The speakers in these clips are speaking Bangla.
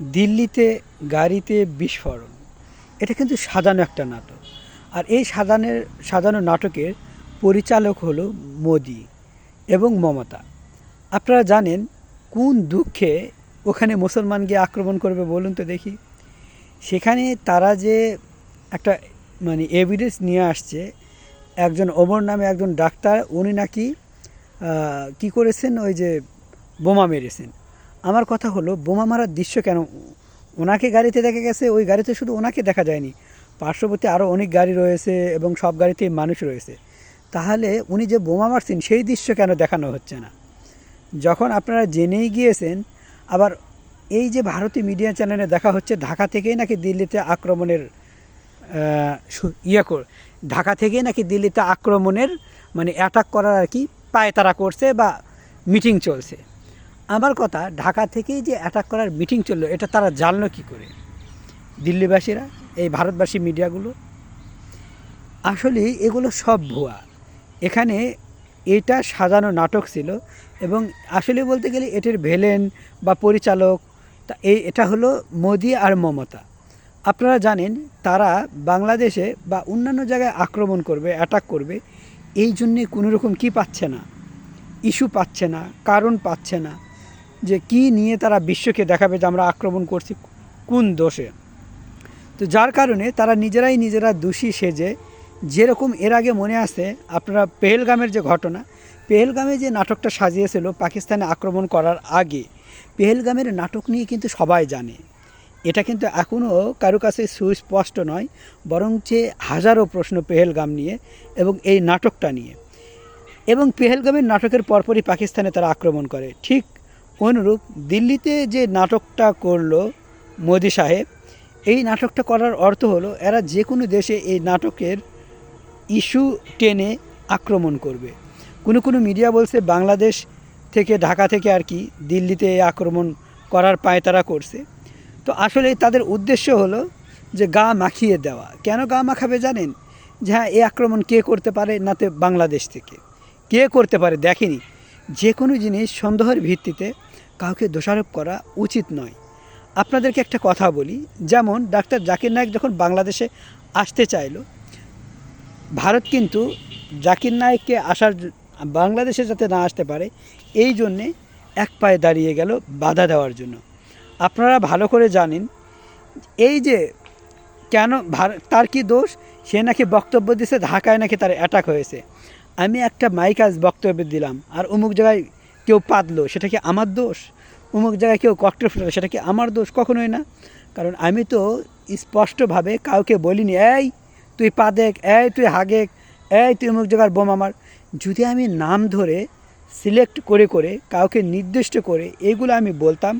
দিল্লিতে গাড়িতে বিস্ফোরণ। এটা কিন্তু সাজানো একটা নাটক। আর এই সাজানের, সাজানো নাটকের পরিচালক হলো মোদি এবং মমতা। আপনারা জানেন কোন দুঃখে ওখানে মুসলমান গিয়ে আক্রমণ করবে বলুন তো দেখি। সেখানে তারা যে একটা মানে এভিডেন্স নিয়ে আসছে, একজন ওমর নামে একজন ডাক্তার, উনি নাকি কি করেছেন? ওই যে বোমা মেরেছেন। আমার কথা হলো, বোমা মারার দৃশ্য কেন? ওনাকে গাড়িতে দেখা গেছে, ওই গাড়িতে শুধু ওনাকে দেখা যায়নি। পার্শ্ববর্তী আরও অনেক গাড়ি রয়েছে এবং সব গাড়িতেই মানুষ রয়েছে। তাহলে উনি যে বোমা মারছেন, সেই দৃশ্য কেন দেখানো হচ্ছে না? যখন আপনারা জেনেই গিয়েছেন, আবার এই যে ভারতীয় মিডিয়া চ্যানেলে দেখা হচ্ছে, ঢাকা থেকেই নাকি দিল্লিতে আক্রমণের ইয়ে কর, ঢাকা থেকেই নাকি দিল্লিতে আক্রমণের মানে অ্যাটাক করার আর কি পায়তারা করছে বা মিটিং চলছে। আমার কথা, ঢাকা থেকেই যে অ্যাটাক করার মিটিং চলল, এটা তারা জানলো কি করে? দিল্লিবাসীরা, এই ভারতবাসী মিডিয়াগুলো? আসলে এগুলো সব ভুয়া। এখানে এটা সাজানো নাটক ছিল এবং আসলে বলতে গেলে এটির ভেলেন বা পরিচালক, তা এই, এটা হলো মোদি আর মমতা। আপনারা জানেন, তারা বাংলাদেশে বা অন্যান্য জায়গায় আক্রমণ করবে অ্যাটাক করবে, এই জন্যে কোনো রকম কী পাচ্ছে না? ইস্যু পাচ্ছে না, কারণ পাচ্ছে না। যে কি নিয়ে তারা বিশ্বকে দেখাবে যে আমরা আক্রমণ করছি কোন দোষে। তো যার কারণে তারা নিজেরাই নিজেরা দোষী সেজে, যেরকম এর আগে মনে আছে, আপনারা পেহেলগামের যে ঘটনা, পেহেলগামে যে নাটকটা সাজিয়েছিল পাকিস্তানে আক্রমণ করার আগে, পেহেলগামের নাটক নিয়ে কিন্তু সবাই জানে। এটা কিন্তু এখনও কারও কাছে সুস্পষ্ট নয় বরং যে হাজারো প্রশ্ন পেহেলগাম নিয়ে এবং এই নাটকটা নিয়ে। এবং পেহেলগামের নাটকের পরপরই পাকিস্তানে তারা আক্রমণ করে। ঠিক অনুরূপ দিল্লিতে যে নাটকটা করল মোদি সাহেব, এই নাটকটা করার অর্থ হলো এরা যে কোনো দেশে এই নাটকের ইস্যু টেনে আক্রমণ করবে। কোনো কোনো মিডিয়া বলছে বাংলাদেশ থেকে ঢাকা থেকে আর কি দিল্লিতে আক্রমণ করার পায়তারা করছে। তো আসলে তাদের উদ্দেশ্য হলো যে গা মাখিয়ে দেওয়া। কেন গা মাখাবে জানেন? যে হ্যাঁ এই আক্রমণ কে করতে পারে নাতে বাংলাদেশ থেকে? কে করতে পারে? দেখেনি। যে কোনো জিনিস সন্দেহের ভিত্তিতে কাউকে দোষারোপ করা উচিত নয়। আপনাদেরকে একটা কথা বলি, যেমন ডাক্তার জাকির নায়েক যখন বাংলাদেশে আসতে চাইলো, ভারত কিন্তু জাকির নায়েককে আসার বাংলাদেশে যাতে না আসতে পারে, এই জন্যে এক পায়ে দাঁড়িয়ে গেল বাধা দেওয়ার জন্য। আপনারা ভালো করে জানেন, এই যে কেন তার কি দোষ? সে নাকি বক্তব্য দিছে, ঢাকায় নাকি তার অ্যাটাক হয়েছে। আমি একটা মাইক আজ বক্তব্য দিলাম, আর অমুক জায়গায় কেউ পাতলো, সেটা কি আমার দোষ? অমুক জায়গায় কেউ ককটেল ফেলে সেটা কি আমার দোষ? কখনোই না। কারণ আমি তো স্পষ্টভাবে কাউকে বলিনি, এই, তুই পা দেখ, এই, তুই হাগেক এই, তুই অমুক জায়গার বোম আমার। যদি আমি নাম ধরে সিলেক্ট করে করে, কাউকে নির্দিষ্ট করে এগুলো আমি বলতাম,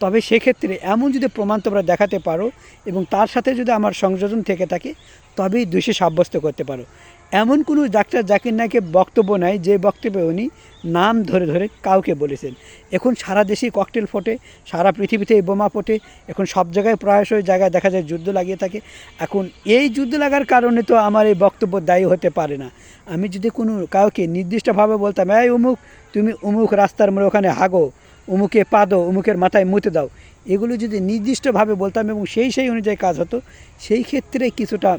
তবে সেক্ষেত্রে এমন যদি প্রমাণ তোমরা দেখাতে পারো এবং তার সাথে যদি আমার সংযোজন থেকে থাকে, তবেই দোষী সাব্যস্ত করতে পারো। এমন কোনো ডাক্তার জাকির নায়কের বক্তব্য নাই, যে বক্তব্যে উনি নাম ধরে ধরে কাউকে বলেছেন। এখন সারা দেশেই ককটেল ফোটে, সারা পৃথিবীতে বোমা ফোটে, এখন সব জায়গায় প্রায়শই জায়গায় দেখা যায় যুদ্ধ লাগিয়ে থাকে। এখন এই যুদ্ধ লাগার কারণে তো আমার এই বক্তব্য দায়ী হতে পারে না। আমি যদি কোনো কাউকে নির্দিষ্টভাবে বলতাম, এই উমুক তুমি উমুক রাস্তার মোড়ে ওখানে হাগো উমুকে পাদো উমুকের মাথায় মুতে দাও। এগুলো যদি নির্দিষ্টভাবে বলতাম এবং সেই সেই অনুযায়ী কাজ হতো, সেই ক্ষেত্রে কিছুটা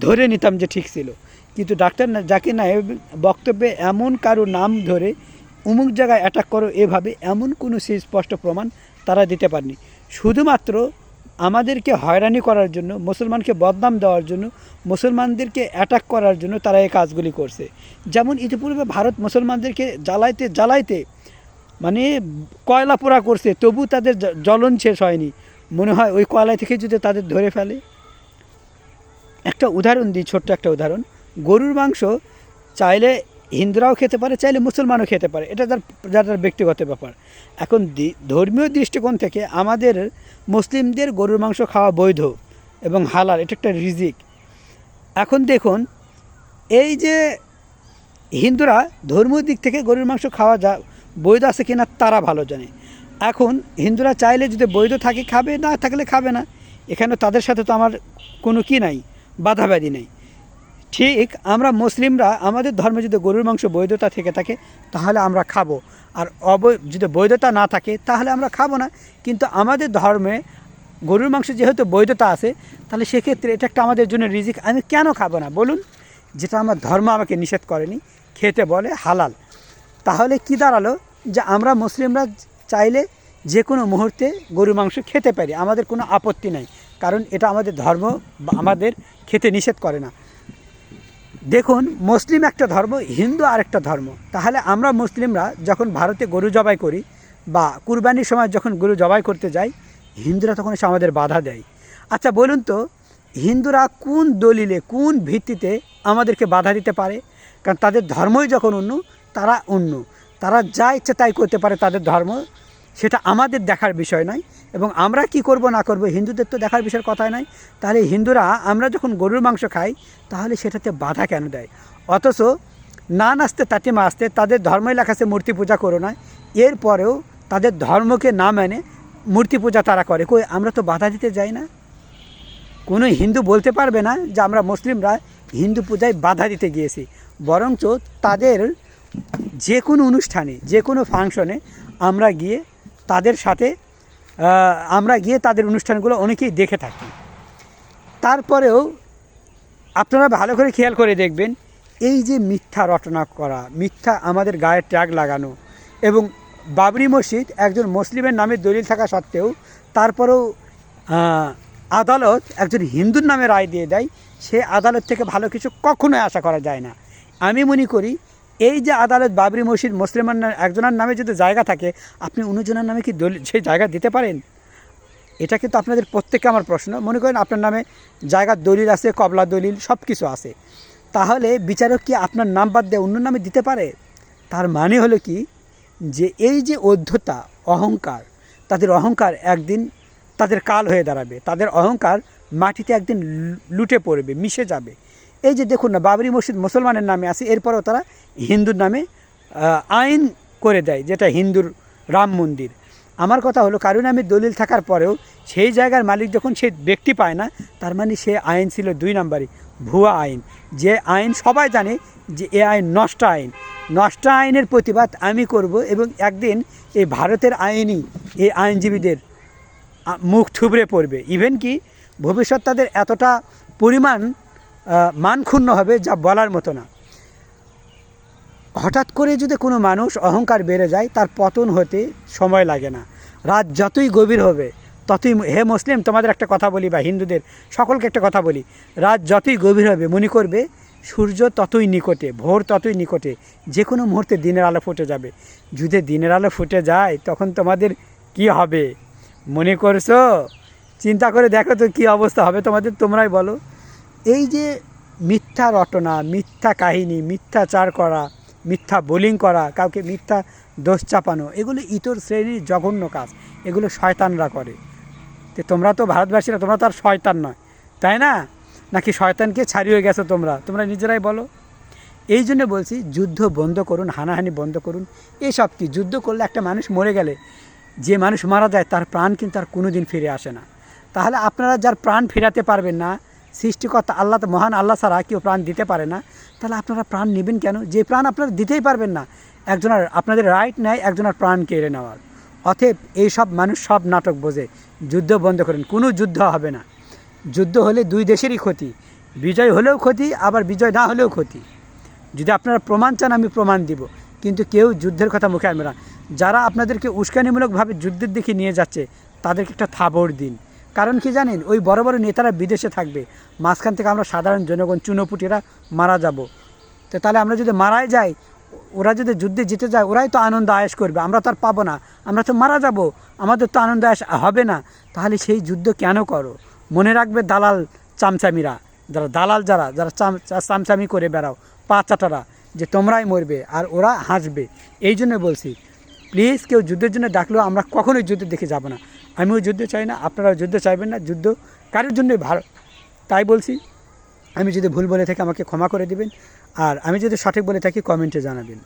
ধরে নিতাম যে ঠিক ছিল। কিন্তু ডাক্তার না জাকির নায়েব বক্তব্যে এমন কারও নাম ধরে অমুক জায়গায় অ্যাটাক করো এভাবে এমন কোনো সুস্পষ্ট প্রমাণ তারা দিতে পারেনি। শুধুমাত্র আমাদেরকে হয়রানি করার জন্য, মুসলমানকে বদনাম দেওয়ার জন্য, মুসলমানদেরকে অ্যাটাক করার জন্য তারা এই কাজগুলি করছে। যেমন ইতিপূর্বে ভারত মুসলমানদেরকে জ্বালাইতে জ্বালাইতে মানে কয়লা পোড়া করছে, তবু তাদের জ্বলন শেষ হয়নি। মনে হয় ওই কয়লা থেকে যদি তাদের ধরে ফেলে। একটা উদাহরণ দিই, ছোট্ট একটা উদাহরণ। গরুর মাংস চাইলে হিন্দুরাও খেতে পারে, চাইলে মুসলমানও খেতে পারে। এটা তার যার তার ব্যক্তিগত ব্যাপার। এখন ধর্মীয় দৃষ্টিকোণ থেকে আমাদের মুসলিমদের গরুর মাংস খাওয়া বৈধ এবং হালাল, এটা একটা রিজিক। এখন দেখুন, এই যে হিন্দুরা ধর্মীয় দিক থেকে গরুর মাংস খাওয়া যা, বৈধ আছে কিনা তারা ভালো জানে। এখন হিন্দুরা চাইলে যদি বৈধ থাকে, খাবে, না থাকলে খাবে না। এখানে তাদের সাথে তো আমার কোনো কি নাই। বাধা ব্যাধি নেই। ঠিক আমরা মুসলিমরা, আমাদের ধর্মে যদি গরুর মাংস বৈধতা থেকে থাকে, তাহলে আমরা খাব। আর অব, যদি বৈধতা না থাকে, তাহলে আমরা খাব না। কিন্তু আমাদের ধর্মে গরুর মাংস যেহেতু বৈধতা আছে, তাহলে সেক্ষেত্রে এটা একটা আমাদের জন্য রিজিক। আমি কেন খাব না? বলুন। যেটা আমার ধর্ম আমাকে নিষেধ করেনি, খেতে বলে হালাল। তাহলে কি দাঁড়াল? যে আমরা মুসলিমরা চাইলে যে কোনো মুহূর্তে গরুর মাংস খেতে পারি। আমাদের কোনো আপত্তি নাই। কারণ এটা আমাদের ধর্ম আমাদের খেতে নিষেধ করে না। দেখুন, মুসলিম একটা ধর্ম, হিন্দু আরেকটা ধর্ম। তাহলে আমরা মুসলিমরা যখন ভারতে গরু জবাই করি বা কুরবানির সময় যখন গরু জবাই করতে যাই, হিন্দুরা তখন এসে আমাদের বাধা দেয়। আচ্ছা বলুন তো, হিন্দুরা কোন দলিলে, কোন ভিত্তিতে আমাদেরকে বাধা দিতে পারে? কারণ তাদের ধর্মই যখন অন্য, তারা অন্য। তারা যা ইচ্ছে তাই করতে পারে তাদের ধর্ম। সেটা আমাদের দেখার বিষয় নয় এবং আমরা কি করব না করব, হিন্দুদের তো দেখার বিষয়ের কথাই নয়। তাহলে হিন্দুরা আমরা যখন গরুর মাংস খাই, তাহলে সেটাতে বাধা কেন দেয়? অথচ না নাচতে তাটিমা আসতে তাদের ধর্মই লেখাছে মূর্তি পূজা করো না। এরপরেও তাদের ধর্মকে না মেনে মূর্তি পূজা তারা করে। কই, আমরা তো বাধা দিতে যাই না। কোনো হিন্দু বলতে পারবে না যে আমরা মুসলিমরা হিন্দু পূজায় বাধা দিতে গিয়েছি। বরঞ্চ তাদের যে কোনো অনুষ্ঠানে, যে কোনো ফাংশনে আমরা গিয়ে তাদের সাথে আমরা গিয়ে তাদের অনুষ্ঠানগুলো অনেকেই দেখে থাকি। তারপরেও আপনারা ভালো করে খেয়াল করে দেখবেন, এই যে মিথ্যা রটনা করা, মিথ্যা আমাদের গায়ে ট্যাগ লাগানো এবং বাবরি মসজিদ একজন মুসলিমের নামে দলিল থাকা সত্ত্বেও তারপরেও আদালত একজন হিন্দুর নামে রায় দিয়ে দেয়, সে আদালত থেকে ভালো কিছু কখনোই আশা করা যায় না। আমি মনে করি এই যে আদালত বাবরি মসজিদ মুসলিমান একজনের নামে যদি জায়গা থাকে, আপনি অন্যজনের নামে কি দলিল সেই জায়গা দিতে পারেন? এটা কিন্তু আপনাদের প্রত্যেককে আমার প্রশ্ন। মনে করেন আপনার নামে জায়গার দলিল আছে, কবলা দলিল সব কিছু আছে। তাহলে বিচারক কি আপনার নাম বাদ দিয়ে অন্য নামে দিতে পারে? তার মানে হলো কি যে এই যে অধ্যতা, অহংকার, তাদের অহংকার একদিন তাদের কাল হয়ে দাঁড়াবে। তাদের অহংকার মাটিতে একদিন লুটে পড়বে, মিশে যাবে। এই যে দেখুন না, বাবরি মসজিদ মুসলমানের নামে আছে, এরপরেও তারা হিন্দুর নামে আইন করে দেয়, যেটা হিন্দুর রাম মন্দির। আমার কথা হলো কারও নামে দলিল থাকার পরেও সেই জায়গার মালিক যখন সে ব্যক্তি পায় না, তার মানে সে আইন ছিল দুই নাম্বারই, ভুয়া আইন। যে আইন সবাই জানে যে এ আইন নষ্ট আইন। নষ্ট আইনের প্রতিবাদ আমি করব এবং একদিন এই ভারতের আইনই এই আইনজীবীদের মুখ থুবড়ে পড়বে। ইভেন কি, ভবিষ্যৎ তাদের এতটা পরিমাণ মান ক্ষুণ্ণ হবে যা বলার মতো না। হঠাৎ করে যদি কোনো মানুষ অহংকার বেড়ে যায়, তার পতন হতে সময় লাগে না। রাত যতই গভীর হবে, ততই হে মুসলিম, তোমাদের একটা কথা বলি বা হিন্দুদের সকলকে একটা কথা বলি। রাত যতই গভীর হবে, মনে করবে সূর্য ততই নিকটে, ভোর ততই নিকটে। যে কোনো মুহূর্তে দিনের আলো ফুটে যাবে। যদি দিনের আলো ফুটে যায়, তখন তোমাদের কি হবে? মনে করছ? চিন্তা করে দেখো তো কী অবস্থা হবে তোমাদের, তোমরাই বলো। এই যে মিথ্যা রটনা, মিথ্যা কাহিনী মিথ্যাচার করা, মিথ্যা বোলিং করা, কাউকে মিথ্যা দোষ চাপানো, এগুলো ইতর শ্রেণির জঘন্য কাজ। এগুলো শয়তানরা করে। তো তোমরা তো ভারতবাসীরা, তোমরা তো আর শয়তান নয়, তাই না? নাকি শয়তানকে ছাড়িয়ে গেছো তোমরা? তোমরা নিজেরাই বলো। এই জন্য বলছি, যুদ্ধ বন্ধ করুন, হানাহানি বন্ধ করুন। এইসব কি? যুদ্ধ করলে একটা মানুষ মরে গেলে, যে মানুষ মারা যায়, তার প্রাণ কিন্তু আর কোনো দিন ফিরে আসে না। তাহলে আপনারা যার প্রাণ ফেরাতে পারবেন না সৃষ্টিকর্তা আল্লাহ তো মহান আল্লাহ ছাড়া কেউ প্রাণ দিতে পারে না। তাহলে আপনারা প্রাণ নেবেন কেন? যে প্রাণ আপনারা দিতেই পারবেন না, একজনের আপনাদের রাইট নেয়, একজনের প্রাণ কেড়ে নেওয়ার। অতএব এইসব মানুষ সব নাটক বোঝে, যুদ্ধ বন্ধ করেন, কোনো যুদ্ধ হবে না। যুদ্ধ হলে দুই দেশেরই ক্ষতি, বিজয় হলেও ক্ষতি, আবার বিজয় না হলেও ক্ষতি। যদি আপনারা প্রমাণ চান, আমি প্রমাণ দিব, কিন্তু কেউ যুদ্ধের কথা মুখে আনবে না। যারা আপনাদেরকে উস্কানিমূলকভাবে যুদ্ধের দিকে নিয়ে যাচ্ছে, তাদেরকে একটা থাবড় দিন। কারণ কি জানেন? ওই বড় বড় নেতারা বিদেশে থাকবে। মাঝখান থেকে আমরা সাধারণ জনগণ, চুনোপুটিরা মারা যাব। তো তাহলে আমরা যদি মারাই যাই, ওরা যদি যুদ্ধে জিতে যায়, ওরাই তো আনন্দ আয়েস করবে। আমরা তো আর পাবো না। আমরা তো মারা যাব। আমাদের তো আনন্দ আয়েস হবে না। তাহলে সেই যুদ্ধ কেন করো? মনে রাখবে দালাল চামচামিরা। যারা দালাল যারা যারা চাম চামচামি করে বেড়াও, পা চাটারা, যে তোমরাই মরবে আর ওরা হাসবে। এই জন্য বলছি প্লিজ কেউ যুদ্ধের জন্য ডাকলেও আমরা কখনোই যুদ্ধ দেখে যাব না। আমিও যুদ্ধ চাই না আপনারাও যুদ্ধ চাইবেন না, যুদ্ধ কারোর জন্যই ভালো। তাই বলছি, আমি যদি ভুল বলে থাকি আমাকে ক্ষমা করে দিবেন, আর আমি যদি সঠিক বলে থাকি, কমেন্টে জানাবেন।